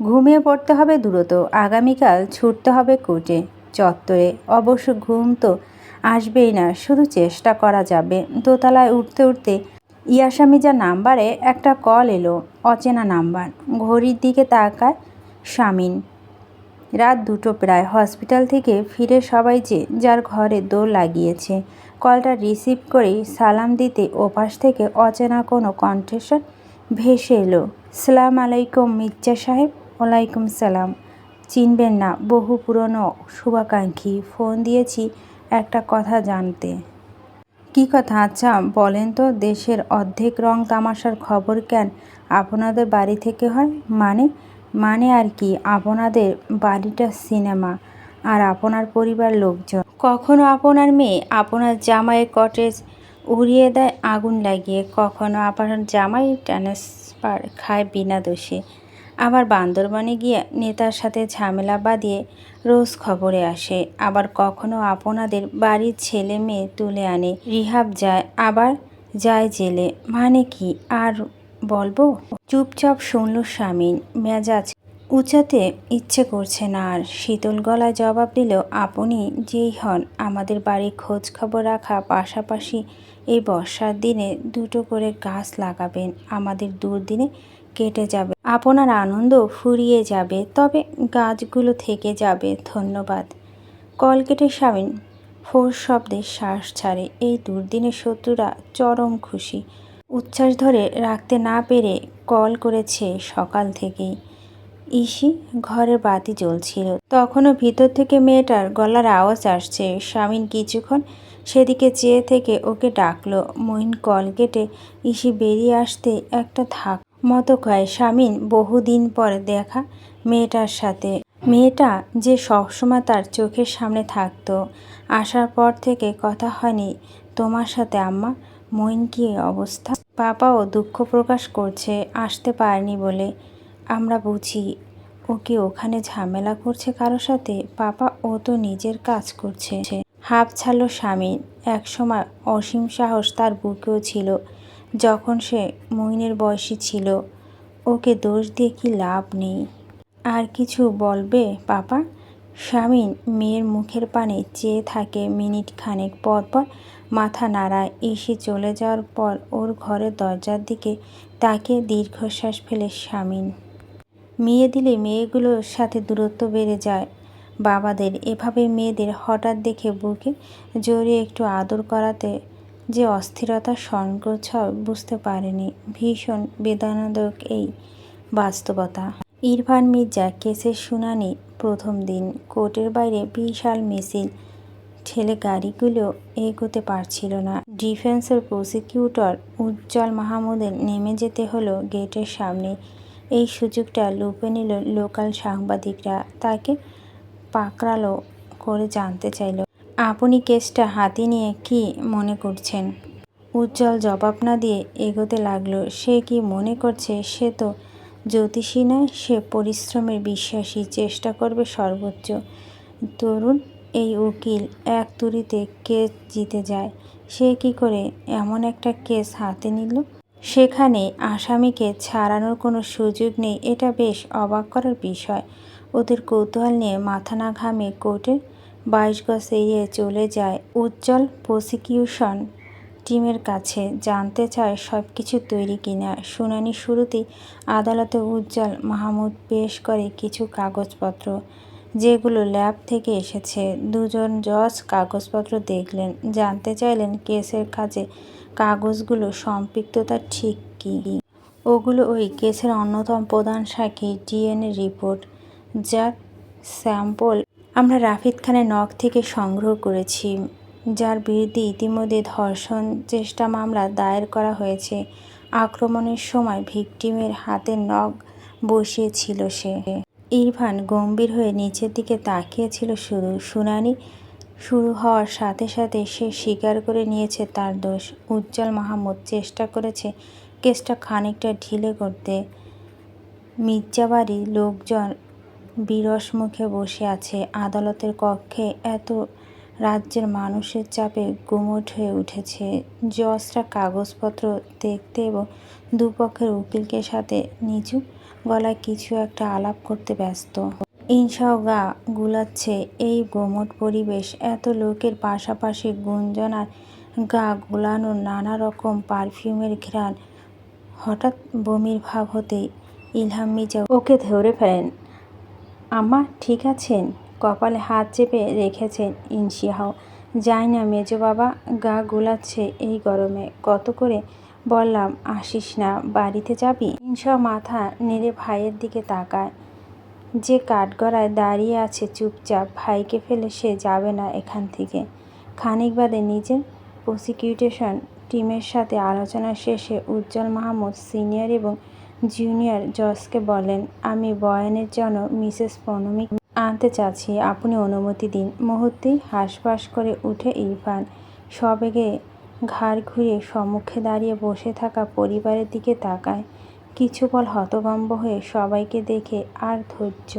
ঘুমিয়ে পড়তে হবে দ্রুত, আগামীকাল ছুটতে হবে কোর্টে। চত্বরে অবশ্য ঘুম তো আসবেই না, শুধু চেষ্টা করা যাবে। দোতলায় উঠতে উঠতে ইয়াসা মির্জা নাম্বারে একটা কল এলো, অচেনা নাম্বার। ঘড়ির দিকে তাকায় শামিন। রাত দুটো প্রায়। হসপিটাল থেকে ফিরে সবাই যে যার ঘরে দৌড় লাগিয়েছে। কলটা রিসিভ করেই সালাম দিতে ওপাশ থেকে অচেনা কোনো কণ্ঠস্বর ভেসে এলো, সালাম আলাইকুম মির্জা সাহেব। ওয়ালাইকুম সালাম। চিনবেন না, বহু পুরনো শুভাকাঙ্ক্ষী। ফোন দিয়েছি একটা কথা জানতে। কি কথা? আচ্ছা বলেন তো, দেশের অর্ধেক রং তামাশার খবর কেন আপনাদের বাড়ি থেকে হয়? মানে মানে আর কি, আপনাদের বাড়িটা সিনেমা আর আপনার পরিবার লোকজন। কখনো আপনার মেয়ে আপনার জামাইয়ের কটেজ উড়িয়ে দেয় আগুন লাগিয়ে, কখনো আপনার জামাই ট্রান্সফার খায় বিনা দোষে। আবার বান্দরবনে গিয়ে নেতার সাথে ঝামেলা বাঁধিয়ে রোজ খবরে আসে। আবার কখনো আপনাদের বাড়ির ছেলে মেয়ে তুলে আনে। রিহাব যায়, আবার যায় জেলে। মানে কি, আর বলব? চুপচাপ শুনল স্বামীন মেজাজ উঁচাতে ইচ্ছে করছে না আর। শীতল গলায় জবাব দিল, আপনি যেই হন, আমাদের বাড়ির খোঁজ খবর রাখা পাশাপাশি এই বর্ষার দিনে দুটো করে গাছ লাগাবেন। আমাদের দুর্দিনে কেটে যাবে। আপনার আনন্দ ফুরিয়ে যাবে, তবে গাছগুলো থেকে যাবে। ধন্যবাদ। কল কেটে স্বামীন ফোর শব্দে শ্বাস ছাড়ে। এই দুর্দিনে শত্রুরা চরম খুশি। উচ্ছ্বাস ধরে রাখতে না পেরে কল করেছে সকাল থেকেই। ইসি, ঘরের বাতি জ্বলছিল। তখনও ভিতর থেকে মেয়েটার গলার আওয়াজ আসছে। স্বামীন কিছুক্ষণ সেদিকে চেয়ে থেকে ওকে ডাকলো। মহিন কল কেটে ইসি বেরিয়ে আসতে একটা ধাক মতো কয় স্বামীন বহুদিন পর দেখা মেয়েটার সাথে। মেয়েটা যে সবসময় তার চোখের সামনে থাকতো, আসার পর থেকে কথা হয়নি, তোমার সাথে আম্মা, মইন কি অবস্থা? পাপাও দুঃখ প্রকাশ করছে, আসতে পারেনি বলে। আমরা বুঝি, ও কি ওখানে ঝামেলা করছে কারোর সাথে? পাপা, ও তো নিজের কাজ করছে। হাফ ছাড়ল স্বামী একসময় অসীম সাহস তার বুকেও ছিল। যখন সে মইনের বয়সী ছিল, ওকে দোষ দিয়ে কি লাভ নেই? আর কিছু বলবে পাপা? স্বামীন মেয়ের মুখের পানে চেয়ে থাকে মিনিট খানেক পর পর মাথা নাড়ায়। এসে চলে যাওয়ার পর ওর ঘরের দরজার দিকে তাকে দীর্ঘশ্বাস ফেলে স্বামীন মেয়ে দিলে মেয়েগুলোর সাথে দূরত্ব বেড়ে যায়। বাবাদের এভাবে মেয়েদের হঠাৎ দেখে বুকে জোরে একটু আদর করাতে যে অস্থিরতা সংকোচ বুঝতে পারেনি। ভীষণ বেদনাদায়ক এই বাস্তবতা। ইরফান মির্জা কেসের শুনানি প্রথম দিন। কোর্টের বাইরে বিশাল মিছিল। ঠেলে গাড়িগুলো এগোতে পারছিল না। ডিফেন্সের প্রসিকিউটর উজ্জ্বল মাহমুদের নেমে যেতে হলো গেটের সামনে। এই সুযোগটা লুপে নিল লোকাল সাংবাদিকরা। তাকে পাকড়ালো করে জানতে চাইল। আপনি কেসটা হাতে নিয়ে কি মনে করছেন? উজ্জ্বল জবাব না দিয়ে এগোতে লাগল। সে কি মনে করছে? সে তো জ্যোতিষী নয় সে পরিশ্রমের বিশ্বাসী, চেষ্টা করবে সর্বোচ্চ। তরুণ এই উকিল এক তুরিতে কেস জিতে যায়, সে কি করে এমন একটা কেস হাতে নিল? সেখানে আসামিকে ছাড়ানোর কোনো সুযোগ নেই, এটা বেশ অবাক করার বিষয়। ওদের কৌতূহল নিয়ে মাথা না ঘামে কোর্টের বাইশ গজ এড়িয়ে চলে যায়। উজ্জ্বল প্রসিকিউশন টিমের কাছে জানতে চায় সব কিছু তৈরি কিনা। শুনানি শুরুতেই আদালতে উজ্জ্বল মাহমুদ পেশ করে কিছু কাগজপত্র, যেগুলো ল্যাব থেকে এসেছে। দুজন জজ কাগজপত্র দেখলেন। জানতে চাইলেন কেসের কাজে কাগজগুলো সম্পৃক্ততা ঠিক কী। ওগুলো ওই কেসের অন্যতম প্রধান সাক্ষী, ডিএনএ রিপোর্ট। যার স্যাম্পল আমরা রাফিদ খানের নখ থেকে সংগ্রহ করেছি, যার বিরুদ্ধে ইতিমধ্যে ধর্ষণ চেষ্টা মামলা দায়ের করা হয়েছে। আক্রমণের সময় ভিকটিমের হাতে নখ বসিয়েছিল সে। ইরফান গম্ভীর হয়ে নিচের দিকে তাকিয়েছিল শুধু। শুনানি শুরু হওয়ার সাথে সাথে সে স্বীকার করে নিয়েছে তার দোষ। উজ্জ্বল মাহমুদ চেষ্টা করেছে কেসটা খানিকটা ঢিলে করতে। মির্জাবাড়ির লোকজন বিরস মুখে বসে আছে। আদালতের কক্ষে এত রাজ্যের মানুষের চাপে গুমট হয়ে উঠেছে। জজরা কাগজপত্র দেখতে এবং দুপক্ষের উকিলকে সাথে নিচু গলায় কিছু একটা আলাপ করতে ব্যস্ত। ইনসাও গা গুলাচ্ছে। এই গোমট পরিবেশ, এত লোকের পাশাপাশি গুঞ্জন আর গা গুলানোর নানা রকম পারফিউমের ঘ্রাণ, হঠাৎ বমির ভাব হতেই ইলহাম মির্জা ওকে ধরে ফেলেন। আম্মা, ঠিক আছেন? কপালে হাত চেপে রেখেছেন ইনশিয়াও যাই না, মেজো বাবা গা গুলাচ্ছে এই গরমে। কত করে বললাম, আসিস না, বাড়িতে যাবি? ইনশা মাথা নেড়ে ভাইয়ের দিকে তাকায়। যে কাঠগড়ায় দাঁড়িয়ে আছে চুপচাপ, ভাইকে ফেলে সে যাবে না এখান থেকে। খানিক বাদে নিজের প্রসিকিউটেশন টিমের সাথে আলোচনা শেষে উজ্জ্বল মাহমুদ সিনিয়র এবং জুনিয়র জজকে বলেন, আমি বয়ানের জন্য মিসেস প্রণমিক আনতে চাচ্ছি। আপনি অনুমতি দিন। মুহূর্তেই হাঁসফাঁস করে উঠে ইরফান সবেগে ঘাড় ঘুরিয়ে সম্মুখে দাঁড়িয়ে বসে থাকা পরিবারের দিকে তাকায়। কিছু বল হতভম্ব হয়ে সবাইকে দেখে আর ধৈর্য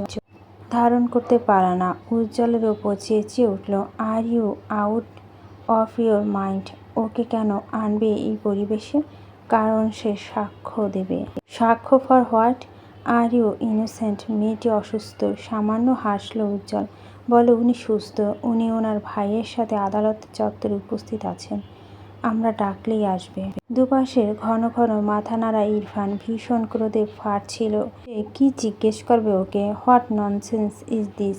ধারণ করতে পারে না। উজ্জ্বলের ওপর চেঁচিয়ে উঠল are you out of your mind ওকে কেন আনবে এই পরিবেশে? কারণ সে সাক্ষ্য দেবে। সাক্ষ্য for what? Are you innocent মেয়েটি অসুস্থ, সামান্য হাসলো উজ্জ্বল। বলে, উনি সুস্থ। উনি ওনার ভাইয়ের সাথে আদালত চত্বরে উপস্থিত আছেন। আমরা ডাকলেই আসবে। দুপাশের ঘন ঘন মাথা নাড়া ইরফান ভীষণ ক্রোধে ফাটছিল। সে কি জিজ্ঞেস করবে ওকে? What nonsense is this?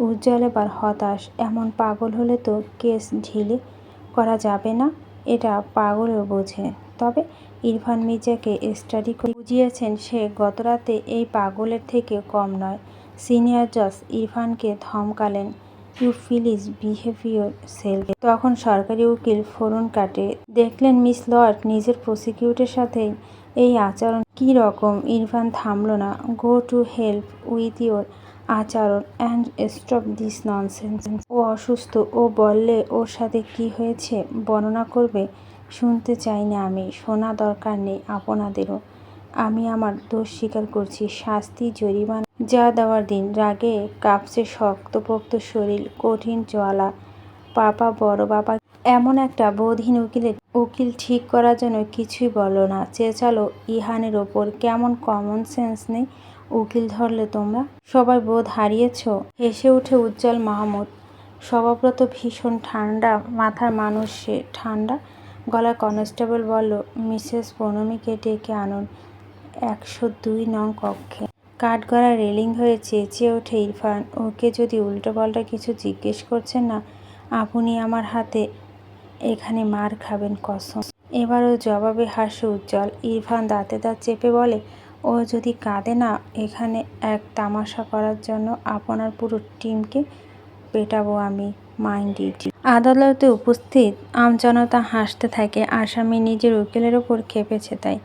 Ujjwal এবার হতাশ। এমন পাগল হলে তো কেস ঢিলে করা যাবে না? এটা পাগলও বোঝে। তবে ইরফান মির্জাকে স্টাডি করে বুঝিয়েছেন সে গতরাতে এই পাগলের থেকে কম নয়। সিনিয়র জজ ইরফানকে ধমকালেন you feel is behaviour cell তখন সরকারি উকিল ফোরন কাটে, দেখলেন মিস লর্ড, নিজের প্রসিকিউটের সাথে এই আচরণ কী রকম? ইরফান থামল না। Go to help with your আচরণ অ্যান্ড স্টপ দিস ননসেন্স ও অসুস্থ। ও বললে, ওর সাথে কি হয়েছে? বর্ণনা করবে? শুনতে চাই না আমি, শোনা দরকার নেই আপনাদেরও। আমি আমার দোষ স্বীকার করছি, শাস্তি, জরিমানা যা দেওয়ার দিন। রাগে কাঁপছে শক্তপোক্ত শরীর, কঠিন জ্বালা। পাপা, বড় বাবা, এমন একটা বোধহীন উকিলের উকিল ঠিক করার জন্য কিছুই বলো না। চেঁচালো ইহানের ওপর, কেমন কমন সেন্স নেই উকিল ধরলে তোমরা? সবাই বোধ হারিয়েছ? হেসে উঠে উজ্জ্বল মাহমুদ। স্বভাবত ভীষণ ঠান্ডা, মাথার মানুষ সে ঠান্ডা। গলায় কনস্টেবল বলল, মিসেস প্রণমীকে ডেকে আনুন। একশো দুই নং কক্ষে। কাঠগড়া রেলিং হয়ে চেঁচিয়ে ওঠে ইরফান। ওকে যদি উল্টোপাল্টা কিছু জিজ্ঞেস করছেন না, আপনি আমার হাতে এখানে মার খাবেন কসম। এবারও জবাবে হাসে উজ্জ্বল। ইরফান দাঁতে দাঁত চেপে বলে, ও যদি কাঁদে না, এখানে এক তামাশা করার জন্য আপনার পুরো টিমকে পেটাবো আমি। মাইন্ড ইট আদালতে উপস্থিত আমজনতা হাসতে থাকে আসামি নিজের উকিলের ওপর খেপেছে তাই।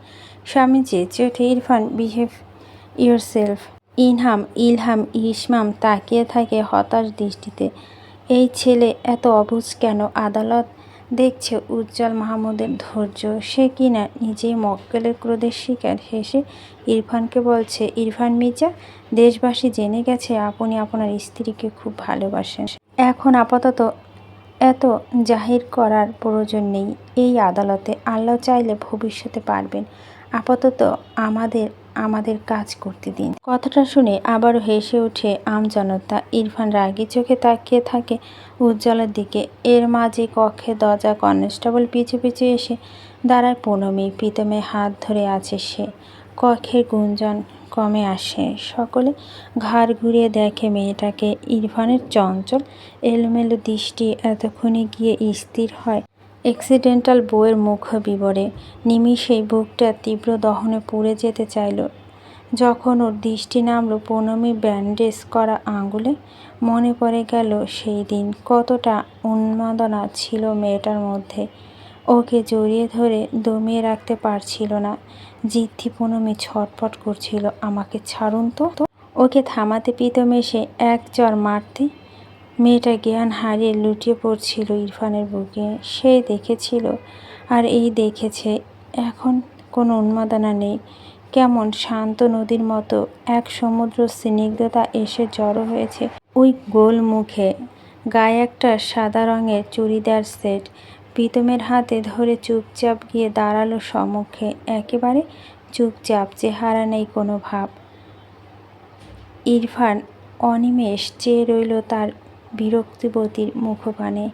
স্বামী চেঁচে ওঠে Irfan behave yourself Inham, Ilham Ismam তাকিয়ে থাকে হতাশ দৃষ্টিতে। এই ছেলে এত অবুজ কেন? আদালত দেখছে উজ্জ্বল মাহমুদের ধৈর্য। সে কিনা নিজেই মক্কেলের ক্রোধের শিকার? হেসে ইরফানকে বলছে, ইরফান মির্জা, দেশবাসী জেনে গেছে আপনি আপনার স্ত্রীকে খুব ভালোবাসেন। এখন আপাতত এত জাহির করার প্রয়োজন নেই। এই আদালতে আল্লাহ চাইলে ভবিষ্যতে পারবেন। আপাতত আমাদের আমাদের কাজ করতে দিন। কথাটা শুনে আবারও হেসে উঠে আমজনতা। ইরফান রাগি চোখে তাকিয়ে থাকে উজ্জ্বলের দিকে। এর মাঝে কক্ষে দরজা কনস্টেবল পিছু পিছু এসে দাঁড়ায় পুনমি। প্রীতমে হাত ধরে আছে সে। কক্ষের গুঞ্জন কমে আসে। সকলে ঘাড় ঘুরিয়ে দেখে মেয়েটাকে। ইরফানের চঞ্চল এলোমেলো দৃষ্টি এতক্ষণে গিয়ে স্থির হয়। অ্যাক্সিডেন্টাল বইয়ের মুখ বিবরে নিমিষেই বুকটা তীব্র দহনে পুড়ে যেতে চাইল। যখন ওর দৃষ্টি নামলো পৌনমি ব্যান্ডেজ করা আঙুলে, মনে পড়ে গেল সেই দিন। কতটা উন্মাদনা ছিল মেয়েটার মধ্যে। ওকে জড়িয়ে ধরে দমিয়ে রাখতে পারছিল না। জিদ্ধি পৌনমি ছটফট করছিল, আমাকে ছাড়ুন তো। ওকে থামাতে পিতম এসে এক চর মারতে মেয়েটা জ্ঞান হারিয়ে লুটিয়ে পড়ছিল ইরফানের বুকে। সে দেখেছিল, আর এই দেখেছে, এখন কোনো উন্মাদনা নেই। কেমন শান্ত নদীর মতো এক সমুদ্র স্নিগ্ধতা এসে জড়ো হয়েছে ওই গোল মুখে। গায়ে একটা সাদা রঙের চুড়িদার সেট প্রীতমের হাতে ধরে চুপচাপ গিয়ে দাঁড়াল সম্মুখে। একেবারে চুপচাপ, চেহারা নেই কোনো ভাব। ইরফান অনিমেষ চেয়ে রইল তার বিরক্তিবতীর মুখপানে।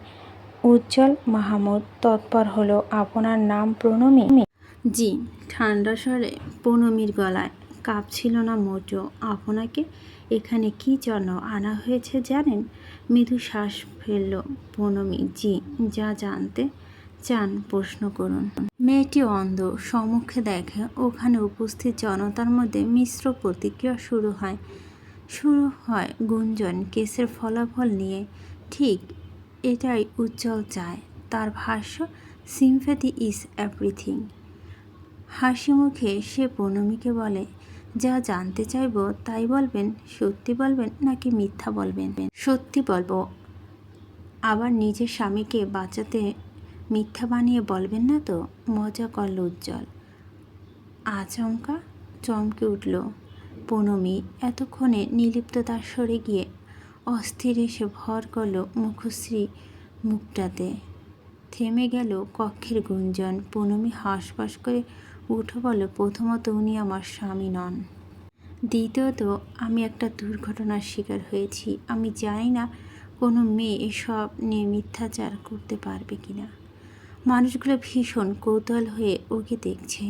উজ্জ্বল মাহমুদ তৎপর হলো, আপনার নাম প্রণমী? জি, ঠান্ডা স্বরে প্রণমীর গলায়। কাঁপছিল না মোটো। আপনাকে এখানে কি জন্য আনা হয়েছে জানেন? মৃদু শ্বাস ফেলল প্রণমী জি, যা জানতে চান, প্রশ্ন করুন। মেয়েটি অন্ধ, সম্মুখে দেখে ওখানে উপস্থিত জনতার মধ্যে মিশ্র প্রতিক্রিয়া শুরু হয়। শুরু হয় গুঞ্জন, কেসের ফলাফল নিয়ে। ঠিক এটাই উজ্জ্বল চায়, তার ভাষ্য সিম্প্যাথি ইজ এভরিথিং হাসি মুখে সে প্রণমীকে বলে যা জানতে চাইব তাই বলবেন, সত্যি বলবেন নাকি মিথ্যা বলবেন? সত্যি বলব। আবার নিজের স্বামীকে বাঁচাতে মিথ্যা বানিয়ে বলবেন না তো? মজা করল উজ্জ্বল আচমকা চমকে উঠল প্রণমী। এতক্ষণে নিলিপ্ততার সরে গিয়ে অস্থির এসে ভর করল মুখশ্রী মুখটাতে। থেমে গেল কক্ষের গুঞ্জন। প্রণমী হাঁসফাঁস করে উঠে বলল প্রথমত উনি আমার স্বামী নন। দ্বিতীয়ত, আমি একটা দুর্ঘটনার শিকার হয়েছি। আমি জানি না কোনো মেয়ে এসব নিয়ে মিথ্যাচার করতে পারবে কি না মানুষগুলো ভীষণ কৌতূহল হয়ে ওকে দেখছে।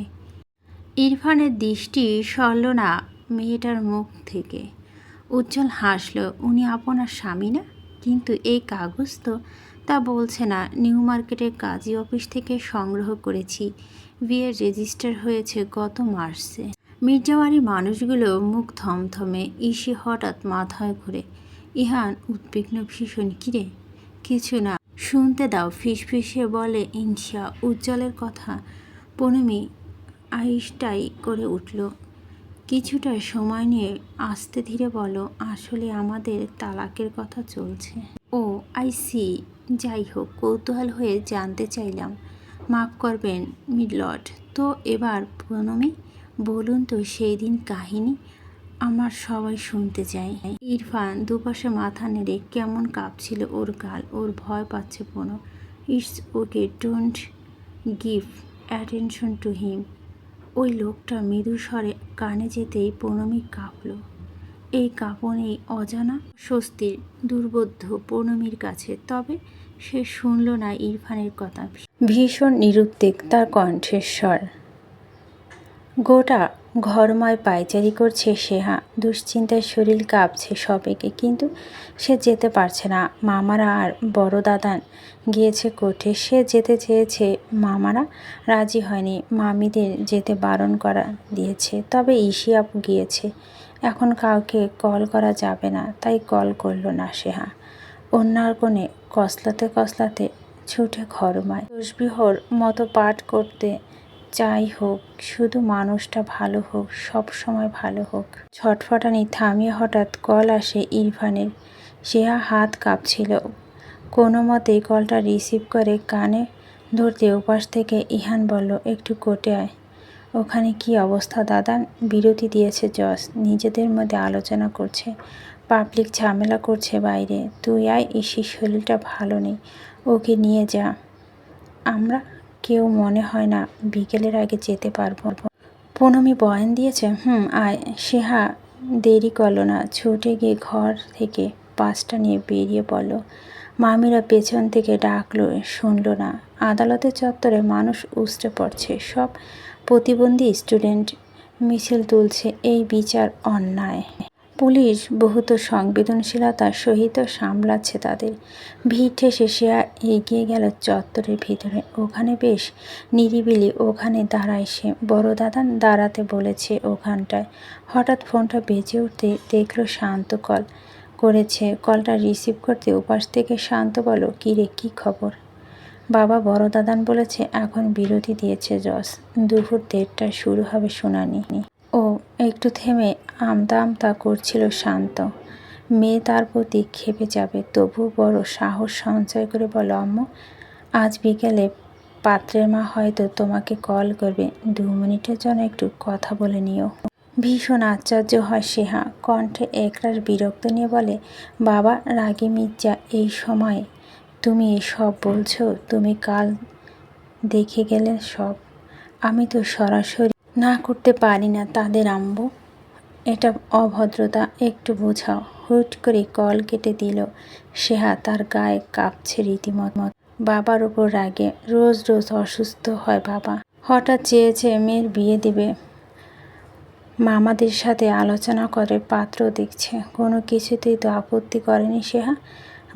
ইরফানের দৃষ্টি সরল না মেয়েটার মুখ থেকে। উজ্জ্বল হাসল, উনি আপনার স্বামী না? কিন্তু এই কাগজ তো তা বলছে না, নিউ মার্কেটের কাজী অফিস থেকে সংগ্রহ করেছি। বিয়ের রেজিস্টার হয়েছে গত মার্চে। মির্জাওয়ারি মানুষগুলো মুখ থমথমে, ইসি হঠাৎ মাথায় ঘুরে, ইহান উদ্বিগ্ন ভীষণ, কিরে? কিছু না, শুনতে দাও। ফিসফিসে বলে, ইনশা, উজ্জ্বলের কথা? পনমি, আইসটাই করে উঠল। কিছুটা সময় নিয়ে আস্তে ধীরে বলো, আসলে আমাদের তালাকের কথা চলছে। ও, আই সি যাই হোক কৌতূহল হয়ে জানতে চাইলাম। মাফ করবেন মিডলট তো এবার প্রণমী, বলুন তো সেই দিন কাহিনী আমার সবাই শুনতে চাই ইরফান দুপাশে মাথা নেড়ে কেমন কাঁপছিল ওর গাল, ওর ভয় পাচ্ছে কোনো it's okay, don't give attention to him. ওই লোকটা মৃদু স্বরে কানে যেতেই প্রণমী কাঁপল। এই কাঁপনেই অজানা স্বস্তির, দুর্বোধ্য প্রণমীর কাছে। তবে সে শুনল না ইরফানের কথা। ভীষণ নিরুদ্বেগ তার কণ্ঠেশ্বর গোটা ঘরময় পায়চারি করছে সেহা। দুশ্চিন্তায় শরীর কাঁপছে সবেকে কিন্তু সে যেতে পারছে না। মামারা আর বড় দাদান গিয়েছে কোর্টে সে যেতে চেয়েছে, মামারা রাজি হয়নি। মামিদের যেতে বারণ করা দিয়েছে, তবে আপু গিয়েছে। এখন কাউকে কল করা যাবে না, তাই কল করল না সেহা। অন্যার কোণে কসলাতে কসলাতে ছুটে ঘরমায় তসবিহর মতো পাঠ করতে যাই হোক, শুধু মানুষটা ভালো হোক, সব সময় ভালো হোক। ছটফটানি থামিয়ে হঠাৎ কল আসে ইরফানের। সেহা হাত কাঁপছিল। কোনো মতেই কলটা রিসিভ করে কানে ধরতে উপাস থেকে ইহান বলল, একটু কোটে আয়। ওখানে কি অবস্থা, দাদা? বিরতি দিয়েছে জস নিজেদের মধ্যে আলোচনা করছে। পাবলিক ঝামেলা করছে বাইরে। তুই আয় ইসির শরীরটা ভালো নেই। ওকে নিয়ে যা। আমরা কেউ মনে হয় না বিকেলের আগে যেতে পারব। পনমি বয়ান দিয়েছে, হুম, আয়। সেহা দেরি করল না। ছুটে গিয়ে ঘর থেকে পাঁচটা নিয়ে বেরিয়ে পড়ল। মামিরা পেছন থেকে ডাকলো, শুনলো না। আদালতের চত্বরে মানুষ উষ্টে পড়ছে। সব প্রতিবন্ধী স্টুডেন্ট মিছিল তুলছে। এই বিচার অন্যায়। পুলিশ বহুত সংবেদনশীলতার সহিত সামলাচ্ছে তাদের। ঠেসে সে এগিয়ে গেল চত্বরের ভিতরে। ওখানে বেশ নিরিবিলি, ওখানে দাঁড়ায় সে। বড় দাদা দাঁড়াতে বলেছে ওখানটায়। হঠাৎ ফোনটা বেজে উঠতে দেখল শান্ত কল করেছে। কলটা রিসিভ করতে উপাস থেকে শান্ত বলো, কী রে, কী খবর? বাবা বড় দাদান বলেছে, এখন বিরতি দিয়েছে, জস। দুপুর দেড়টায় শুরু হবে শুনানি। ও একটু থেমে আমতা আমতা করছিল শান্ত। মেয়ে তার প্রতি খেপে যাবে তবু বড় সাহস সঞ্চয় করে বলো, আম্মু, আজ বিকেলে পাত্রের মা হয়তো তোমাকে কল করবে। দু মিনিটের জন্য একটু কথা বলে নিও। ভীষণ আশ্চর্য হয় সেহা। কণ্ঠে একরাশ বিরক্ত নিয়ে বলে, বাবা রাগি মির্জা, এই সময় তুমি এসব বলছো, তুমি কাল দেখে গেলে সব। আমি তো সরাসরি না করতে পারি না তাদের আম্বু এটা অভদ্রতা, একটু বোঝাও। হুট করে কল কেটে দিল। সেহা তার গায়ে কাঁপছে রীতিমত। বাবার ওপর রাগে। রোজ রোজ অসুস্থ হয় বাবা। হঠাৎ চেয়েছে মেয়ের বিয়ে দিবে, মামাদের সাথে আলোচনা করে, পাত্র দেখছে। কোনো কিছুতেই তো আপত্তি করেনি সেহা।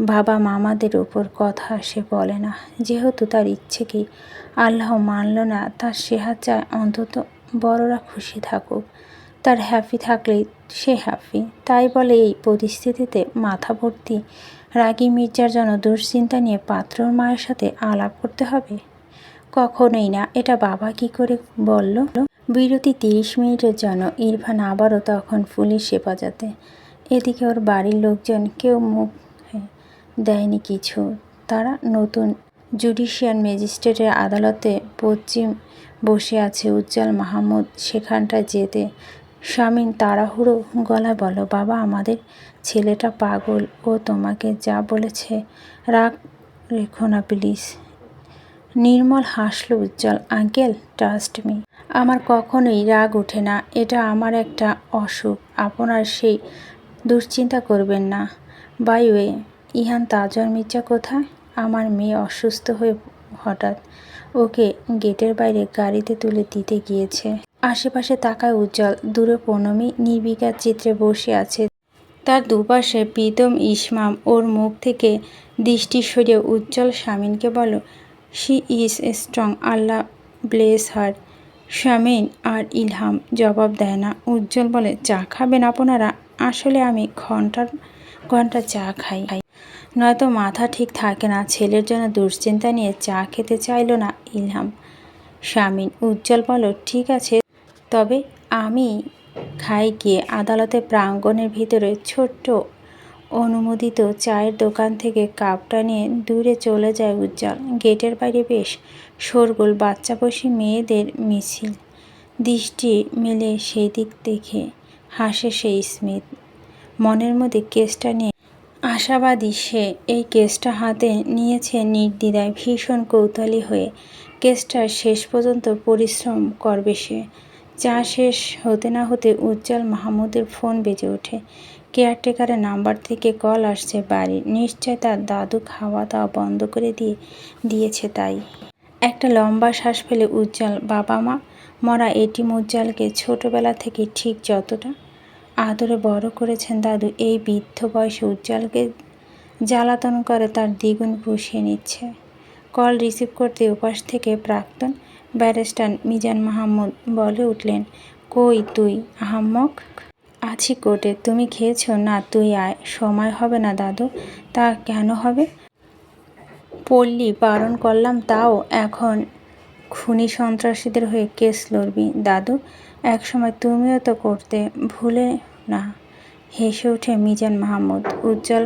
বাবা মামাদের উপর কথা সে বলে না। যেহেতু তার ইচ্ছে কি, আল্লাহ মানল না তার সেহা চায় অন্তত বড়রা খুশি থাকুক। তার হ্যাপি থাকলেই সে হ্যাপি। তাই বলে এই পরিস্থিতিতে মাথা ভর্তি। রাগী মির্জার জন্য দুশ্চিন্তা নিয়ে পাত্রর মায়ের সাথে আলাপ করতে হবে। কখনোই না, এটা বাবা কি করে বলল? বিরতি তিরিশ মিনিটের জন্য ইরফান আবারও তখন পুলিশ হেফাজতে। এদিকে ওর বাড়ির লোকজন কেউ মুখ দেয়নি কিছু। তারা নতুন জুডিশিয়াল ম্যাজিস্ট্রেটের আদালতে পশ্চিম বসে আছে উজ্জ্বল মাহমুদ। সেখানটায় যেতে স্বামীন তাড়াহুড়ো গলায় বলো বাবা, আমাদের ছেলেটা পাগল। ও তোমাকে যা বলেছে, রাগ রেখো না, প্লিজ। নির্মল হাসলো, উজ্জ্বল আঙ্কেল ট্রাস্ট মি আমার কখনোই রাগ ওঠে না। এটা আমার একটা অসুখ। আপনার সেই দুশ্চিন্তা করবেন না। বাই ওয়ে ইহান তাজর মির্জা কোথায়? আমার মেয়ে অসুস্থ হয়ে হঠাৎ ওকে গেটের বাইরে গাড়িতে তুলে দিতে গিয়েছে। আশেপাশে তাকায় উজ্জ্বল। দূরে পনমি নির্বিকার চিত্রে বসে আছে। তার দুপাশে প্রীতম ইসমাম। ওর মুখ থেকে দৃষ্টি সরিয়ে উজ্জ্বল স্বামীনকে বলো শি ইজ স্ট্রং আল্লাহ ব্লেস হার স্বামীন আর ইলহাম জবাব দেয় না। উজ্জ্বল বলে, চা খাবেন আপনারা? আসলে আমি ঘণ্টার, ঘণ্টা চা খাই। নয়তো মাথা ঠিক থাকে না, ছেলের জন্য দুশ্চিন্তা নিয়ে চা খেতে চাইলো না ইলহাম। স্বামীন উজ্জ্বল বলো ঠিক আছে, তবে আমি খাই গিয়ে। আদালতে প্রাঙ্গণের ভিতরে ছোট্ট অনুমোদিত চায়ের দোকান থেকে কাপটা নিয়ে দূরে চলে যায় উজ্জ্বল। গেটের বাইরে বেশ শোরগোল বাচ্চা বসি মেয়েদের মিছিল। দৃষ্টি মেলে সেই দিক দেখে, হাসে সেই স্মিথ। মনের মধ্যে কেসটা নিয়ে আশাবাদী সে এই কেসটা হাতে নিয়েছে নির্দ্বিধায়, ভীষণ কৌতূহলী হয়ে। কেসটার শেষ পর্যন্ত পরিশ্রম করবে সে। চা শেষ হতে না হতে উজ্জ্বল মাহমুদের ফোন বেজে ওঠে। কেয়ারটেকারের নাম্বার থেকে কল আসছে বাড়ি নিশ্চয় তার দাদু খাওয়া দাওয়া বন্ধ করে দিয়ে, দিয়েছে তাই। একটা লম্বা শ্বাস ফেলে উজ্জ্বল, বাবা মা, মরা এটি উজ্জ্বলকে ছোটবেলা থেকে ঠিক যতটা আদরে বড় করেছেন দাদু। এই বৃদ্ধ বয়সে উজ্জ্বলকে জ্বালাতন করে তার দ্বিগুণ পুষিয়ে নিচ্ছে। কল রিসিভ করতে উপাস থেকে প্রাক্তন ব্যারিস্টার মিজান মাহমুদ বলে উঠলেন, কই তুই, আহাম্মক? আছি কোর্টে। তুমি খেয়েছ? না, তুই আয়। সময় হবে না দাদু। তা কেন হবে? পল্লী বারণ করলাম, তাও এখন খুনি সন্ত্রাসীদের হয়ে কেস লড়বি দাদু। একসময় তুমিও তো করতে ভুলে না। হেসে ওঠে মিজান মাহমুদ। উজ্জ্বল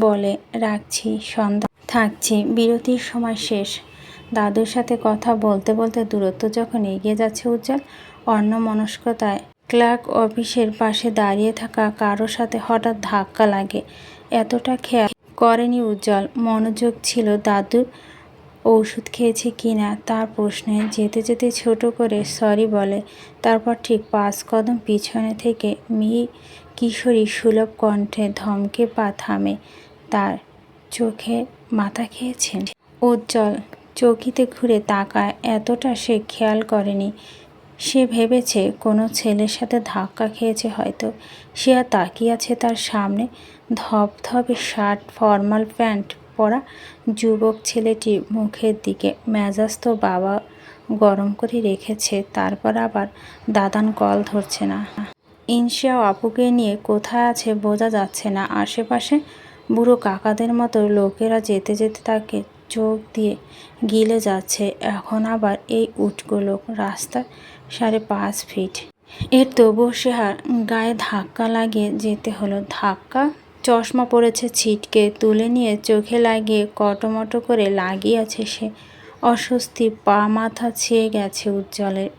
বলে, রাখছি, সন্ধ্যা, থাকছি, বিরতির সময় শেষ। দাদুর সাথে কথা বলতে বলতে দূরত্ব যখন এগিয়ে যাচ্ছে উজ্জ্বল অন্য মনস্কতায় ক্লার্ক অফিসের পাশে দাঁড়িয়ে থাকা কারও সাথে হঠাৎ ধাক্কা লাগে। এতটা খেয়াল করেনি উজ্জ্বল। মনোযোগ ছিল দাদুর। ওষুধ খেয়েছে কি না, তার প্রশ্নে যেতে যেতে ছোট করে সরি বলে। তারপর ঠিক পাঁচ কদম পিছনে থেকে মেয়ে কিশোরী সুলভ কণ্ঠে ধমকে পা থামে। তার চোখে মাথা খেয়েছেন? উজ্জ্বল চৌকিতে ঘুরে তাকায়, এতটা সে খেয়াল করেনি। সে ভেবেছে কোনো ছেলের সাথে ধাক্কা খেয়েছে হয়তো। সে আর তাকিয়ে আছে তার সামনে। ধপধপে শার্ট, ফর্মাল প্যান্ট পরা যুবক ছেলেটির মুখের দিকে মেজাজ তো বাবা গরম করে রেখেছে, তারপর আবার দাদান কল ধরছে না। ইনশিয়া আপুকে নিয়ে কোথায় আছে বোঝা যাচ্ছে না। আশেপাশে বুড়ো কাকাদের মতো লোকেরা যেতে যেতে তাকে চোখ দিয়ে গিলে যাচ্ছে। এখন আবার এই উটকো লোক রাস্তা সাড়ে পাঁচ ফিট। এর তবুও সে গায়ে ধাক্কা লাগিয়ে যেতে হলো। ধাক্কা চশমা পড়েছে ছিটকে, তুলে নিয়ে চোখে লাগিয়ে কটমটো করে লাগিয়েছে সে। অস্বস্তি, পা মাথা ছেয়ে গেছে উজ্জ্বলের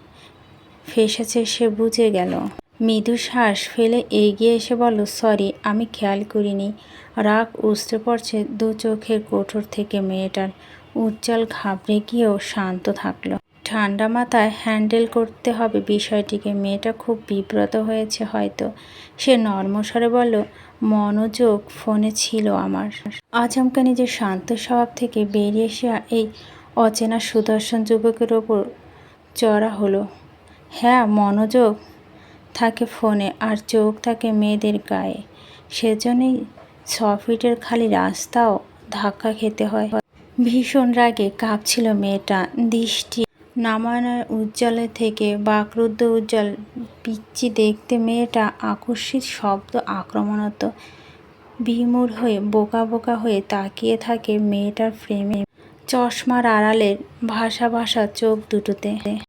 ফেসেছে সে, বুঝে গেল। মৃদু শ্বাস ফেলে এগিয়ে এসে বলো সরি, আমি খেয়াল করিনি। রাগ উস্তে পড়ছে দু চোখের কোঠর থেকে মেয়েটার। উজ্জ্বল ঘাবড়ে গিয়েও শান্ত থাকল। ঠান্ডা মাথায় হ্যান্ডেল করতে হবে বিষয়টিকে। মেয়েটা খুব বিব্রত হয়েছে হয়তো। সে নর্মস্বরে বলল, মনোযোগ ফোনে ছিল আমার। আচমকা নিজের শান্ত স্বভাব থেকে বেরিয়ে এসে এই অচেনা সুদর্শন যুবকের ওপর চড়া হলো। হ্যাঁ মনোযোগ থাকে ফোনে আর চোখ থাকে মেয়েদের গায়ে। সেজন্যই ছ ফিটের খালি রাস্তাও ধাক্কা খেতে হয়। ভীষণ রাগে কাঁপছিল মেয়েটা। দৃষ্টি নামানোর উজ্জ্বলে থেকে বাকরুদ্ধ উজ্জ্বল পিচ্ছি দেখতে মেয়েটা আকস্মিক শব্দ আক্রমণত বিমূর হয়ে বোকা বোকা হয়ে তাকিয়ে থাকে মেয়েটার ফ্রেমে। চশমার আড়ালের ভাষা ভাষা চোখ দুটোতে।